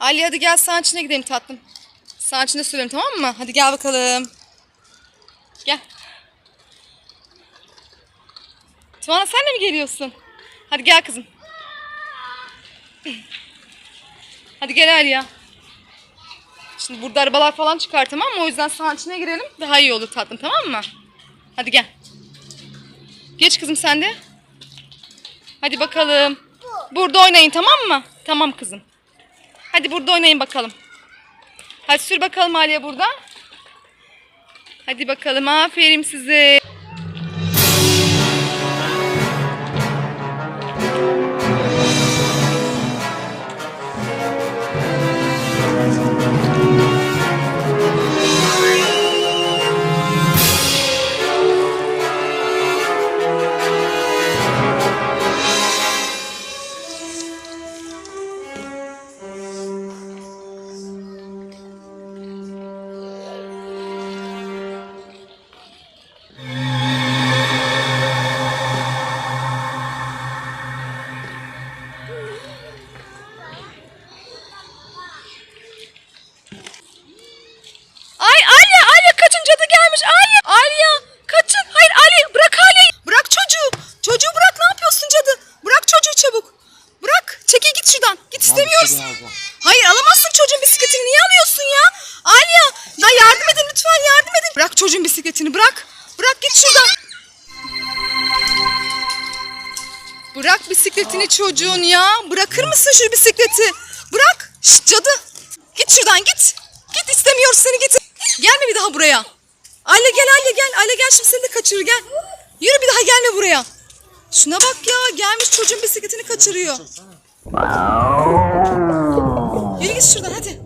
Ali hadi gel sağın içine gidelim tatlım. Sağın içinde sürelim tamam mı? Hadi gel bakalım. Gel. Tuana sen de mi geliyorsun? Hadi gel kızım. Hadi gel Aliye. Şimdi burada arabalar falan çıkar tamam mı? O yüzden sağın içine girelim. Daha iyi olur tatlım tamam mı? Hadi gel. Geç kızım sen de. Hadi bakalım. Burada oynayın tamam mı? Tamam kızım. Hadi burada oynayın bakalım. Hadi sür bakalım Aliye burada. Hadi bakalım aferin size. Gelmiş Alya! Alya! Kaçın! Hayır Ali bırak Alya'yı! Bırak çocuğu! Çocuğu bırak ne yapıyorsun cadı? Bırak çocuğu çabuk. Bırak çekil git şuradan. Git istemiyoruz. hayır alamazsın çocuğun bisikletini. Niye alıyorsun ya? Alya ya yardım edin lütfen yardım edin. Bırak çocuğun bisikletini bırak. Bırak git şuradan. Bırak bisikletini çocuğun ya. Bırakır mısın şu bisikleti? Bırak. Şşt cadı. Git şuradan git. Git istemiyoruz seni git. Gelme bir daha buraya. Aile gel Aile gel. Aile gel şimdi seni de kaçırır gel. Yürü bir daha gelme buraya. Şuna bak ya gelmiş çocuğun bisikletini kaçırıyor. Yürü git şuradan hadi.